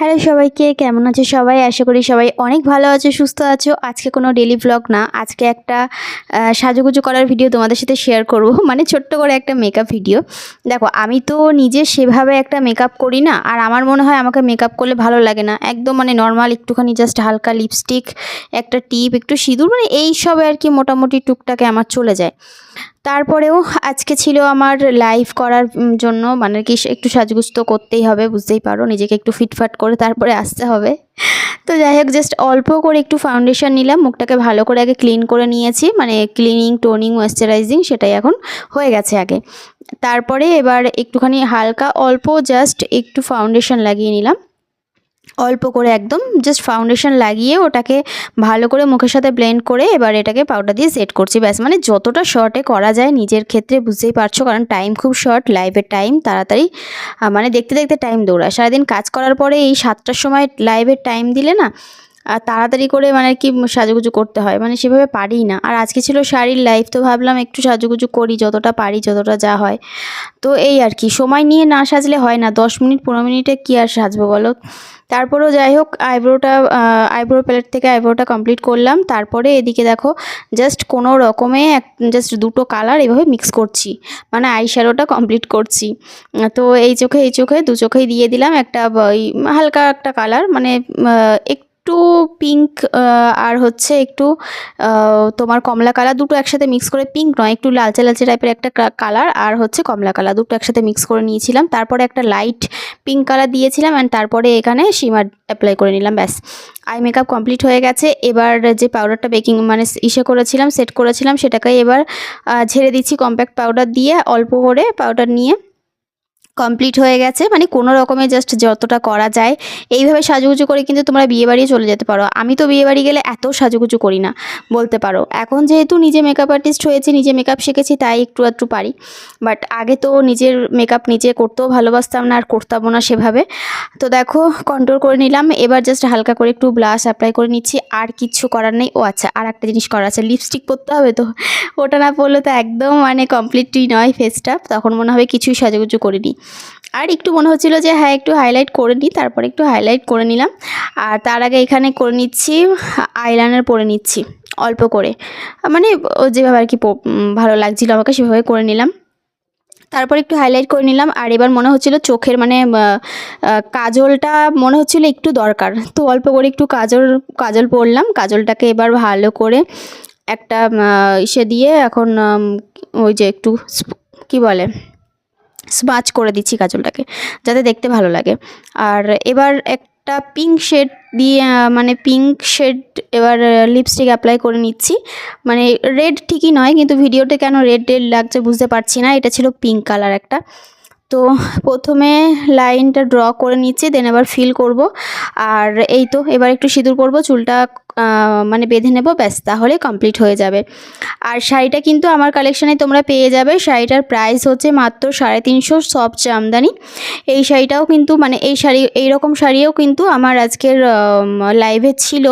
Hello সবাইকে, কেমন আছো সবাই? আশা করি সবাই অনেক ভালো আছো, সুস্থ আছো। আজকে কোনো ডেলি ব্লগ না, আজকে একটা সাজুগুজু করার ভিডিও তোমাদের সাথে শেয়ার করব। মানে ছোট্ট করে একটা মেকআপ ভিডিও দেখো, আমি তো নিজে সেভাবে একটা মেকআপ করি না, আর আমার মনে হয় আমাকে মেকআপ করলে ভালো লাগে না। একদম মানে নর্মাল একটুখানি জাস্ট হালকা লিপস্টিক একটা টিপ একটু সিঁদুর মানে এই সব আর কি মোটামুটি টুকটাকে আমার চলে যায়। তারপরেও আজকে ছিল আমার লাইভ করার জন্য। মানে কি একটু সাজগুজ তো করতেই হবে, বুঝতেই পারো। নিজেকে একটু ফিটফাট করে তারপরে আসতে হবে। তো যাই হোক জাস্ট অল্প করে একটু ফাউন্ডেশন নিলাম। মুখটাকে ভালো করে আগে ক্লিন করে নিয়েছি। মানে ক্লিনিং টোনিং ময়েশ্চারাইজিং সেটাই এখন হয়ে গেছে আগে। তারপরে এবার একটুখানি হালকা, অল্প জাস্ট একটু ফাউন্ডেশন লাগিয়ে নিলাম। অল্প করে একদম জাস্ট ফাউন্ডেশন লাগিয়ে ওটাকে ভালো করে মুখের সাথে ব্লেন্ড করে এবার এটাকে পাউডার দিয়ে সেট করছি। ব্যাস মানে যতটা শর্টে করা যায় নিজের ক্ষেত্রে বুঝতেই পারছ, কারণ টাইম খুব শর্ট লাইভের টাইম তাড়াতাড়ি মানে দেখতে দেখতে টাইম দৌড়ায়। সারাদিন কাজ করার পরে এই সাতটার সময় লাইভের টাইম দিলে না আর তাড়াতাড়ি করে মানে কি সাজুগুজু করতে হয়? মানে সেভাবে পারি না। আর আজকে ছিল শাড়ির লাইফ তো ভাবলাম একটু সাজুগুজু করি যতটা পারি যতটা যা হয়। তো এই আর কি সময় নিয়ে না সাজলে হয় না। দশ মিনিট পনেরো মিনিটে কী আর সাজবো বলো? তারপরেও যাই হোক আইব্রোটা আইব্রো প্যালেট থেকে আইব্রোটা কমপ্লিট করলাম। তারপরে এদিকে দেখো জাস্ট কোনো রকমে এক জাস্ট দুটো কালার এভাবে মিক্স করছি। মানে আই শ্যাডোটা কমপ্লিট করছি। তো এই চোখে এই চোখে দু চোখেই দিয়ে দিলাম। একটা হালকা একটা কালার মানে আহ, একটু পিঙ্ক আর হচ্ছে একটু তোমার কমলা কালার দুটো একসাথে মিক্স করে পিঙ্ক নয়, একটু লালচে লালচে টাইপের একটা কালার আর হচ্ছে কমলা কালার দুটো একসাথে মিক্স করে নিয়েছিলাম। তারপরে একটা লাইট পিঙ্ক কালার দিয়েছিলাম অ্যান্ড তারপরে এখানে শিমার অ্যাপ্লাই করে নিলাম, ব্যাস। আই মেকআপ কমপ্লিট হয়ে গেছে। এবার যে পাউডারটা বেকিং মানে ইসে করেছিলাম সেট করেছিলাম, সেটাকে এবার ঝেড়ে দিচ্ছি কম্প্যাক্ট পাউডার দিয়ে অল্প করে পাউডার নিয়ে। কমপ্লিট হয়ে গেছে। মানে কোনো রকমে জাস্ট যতটা করা যায়, এইভাবে সাজুগুজু করে কিন্তু তোমরা বিয়ে বাড়ি চলে যেতে পারো। আমি তো বিয়ে বাড়ি গেলে এত সাজুগুজু করি না, বলতে পারো। এখন যেহেতু নিজে মেকআপ আর্টিস্ট হয়েছি, নিজে মেকআপ শিখেছি, তাই একটু একটু পারি। বাট আগে তো নিজের মেকআপ নিজে করতেও ভালোবাসতাম না, আর করতামও না সেভাবে। তো দেখো কন্ট্রোল করে নিলাম। এবার জাস্ট হালকা করে একটু ব্লাশ অ্যাপ্লাই করে নিচ্ছি। আর কিচ্ছু করার নেই। ও আচ্ছা আর একটা জিনিস করা আছে। লিপস্টিক পরতে হবে তো? ওটা না পরলে তো একদম মানে কমপ্লিটই নয় ফেসটা তখন মনে হবে কিছুই সাজুগুজু করিনি। আর একটু মনে হচ্ছিল যে হ্যাঁ একটু হাইলাইট করে নিই, তারপরে একটু হাইলাইট করে নিলাম। আর তার আগে এখানে করে নিচ্ছি আইলাইনার পরে নিচ্ছি, অল্প করে। মানে যেভাবে আর কি ভালো লাগছিল আমাকে সেভাবে করে নিলাম। তারপর একটু হাইলাইট করে নিলাম, আর এবার মনে হচ্ছিল চোখের মানে কাজলটা মনে হচ্ছিল একটু দরকার। তো অল্প করে একটু কাজল কাজল পরলাম, কাজলটাকে এবার ভালো করে একটা ইসে দিয়ে এখন ওই যে একটু কি বলে? স্মাচ করে দিচ্ছি কাজলটাকে, যাতে দেখতে ভালো লাগে। আর এবার একটা পিঙ্ক শেড দিয়ে মানে পিঙ্ক শেড এবার লিপস্টিক অ্যাপ্লাই করে নিচ্ছি। মানে রেড ঠিকই নয়, কিন্তু ভিডিওতে কেন রেড রেড লাগছে বুঝতে পারছি না, এটা ছিল পিঙ্ক কালার একটা। তো প্রথমে লাইনটা ড্র করে নিচ্ছি দেন এবার ফিল করব। আর এই তো, এবার একটু সিঁদুর পরবো, চুলটা মানে বেঁধে নেব, ব্যাস, তাহলে কমপ্লিট হয়ে যাবে। আর শাড়িটা কিন্তু আমার কালেকশানে তোমরা পেয়ে যাবে। শাড়িটার প্রাইস হচ্ছে মাত্র সাড়ে তিনশো সব জামদানি। এই শাড়িটাও কিন্তু মানে এই শাড়ি, এই রকম শাড়িও কিন্তু আমার আজকের লাইভে ছিল।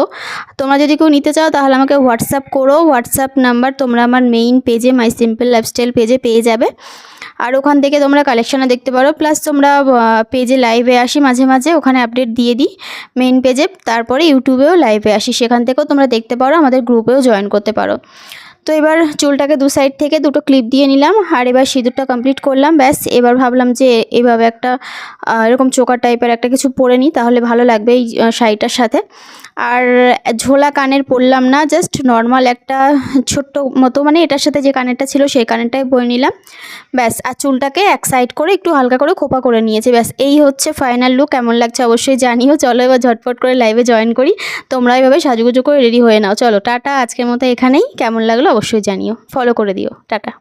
তোমরা যদি কেউ নিতে চাও, তাহলে আমাকে হোয়াটসঅ্যাপ করো। হোয়াটসঅ্যাপ নাম্বার তোমরা আমার মেইন পেজে মাই সিম্পল লাইফস্টাইল পেজে পেয়ে যাবে। আর ওখান থেকে তোমরা কালেকশানে দেখতে পারো। প্লাস তোমরা পেজে লাইভে আসি মাঝে মাঝে, ওখানে আপডেট দিয়ে দিই মেন পেজে তারপরে ইউটিউবেও লাইভে আসি, সেখান থেকেও তোমরা দেখতে পারো, আমাদের গ্রুপেও জয়েন করতে পারো। তো এবার চুলটাকে দু সাইড থেকে দুটো ক্লিপ দিয়ে নিলাম আর এবার সিঁদুরটা কমপ্লিট করলাম। ব্যাস, এবার ভাবলাম যে এভাবে একটা এরকম চোকার টাইপের একটা কিছু পরে নিই, তাহলে ভালো লাগবে এই শাড়িটার সাথে। আর ঝোলা কানের পরলাম না জাস্ট নর্মাল একটা ছোট্ট মতো মানে এটার সাথে যে কানেরটা ছিল সেই কানেরটাই পরে নিলাম। ব্যাস, আর চুলটাকে এক সাইড করে একটু হালকা করে খোপা করে নিয়েছে। ব্যাস, এই হচ্ছে ফাইনাল লুক কেমন লাগছে অবশ্যই জানিও। চলো এবার ঝটপট করে লাইভে জয়েন করি। তোমরা এভাবে সাজুগুজু করে রেডি হয়ে নাও। চলো, টাটা, আজকের মতো এখানেই। কেমন লাগল অবশ্যই জানিও। ফলো করে দিও। টাটা।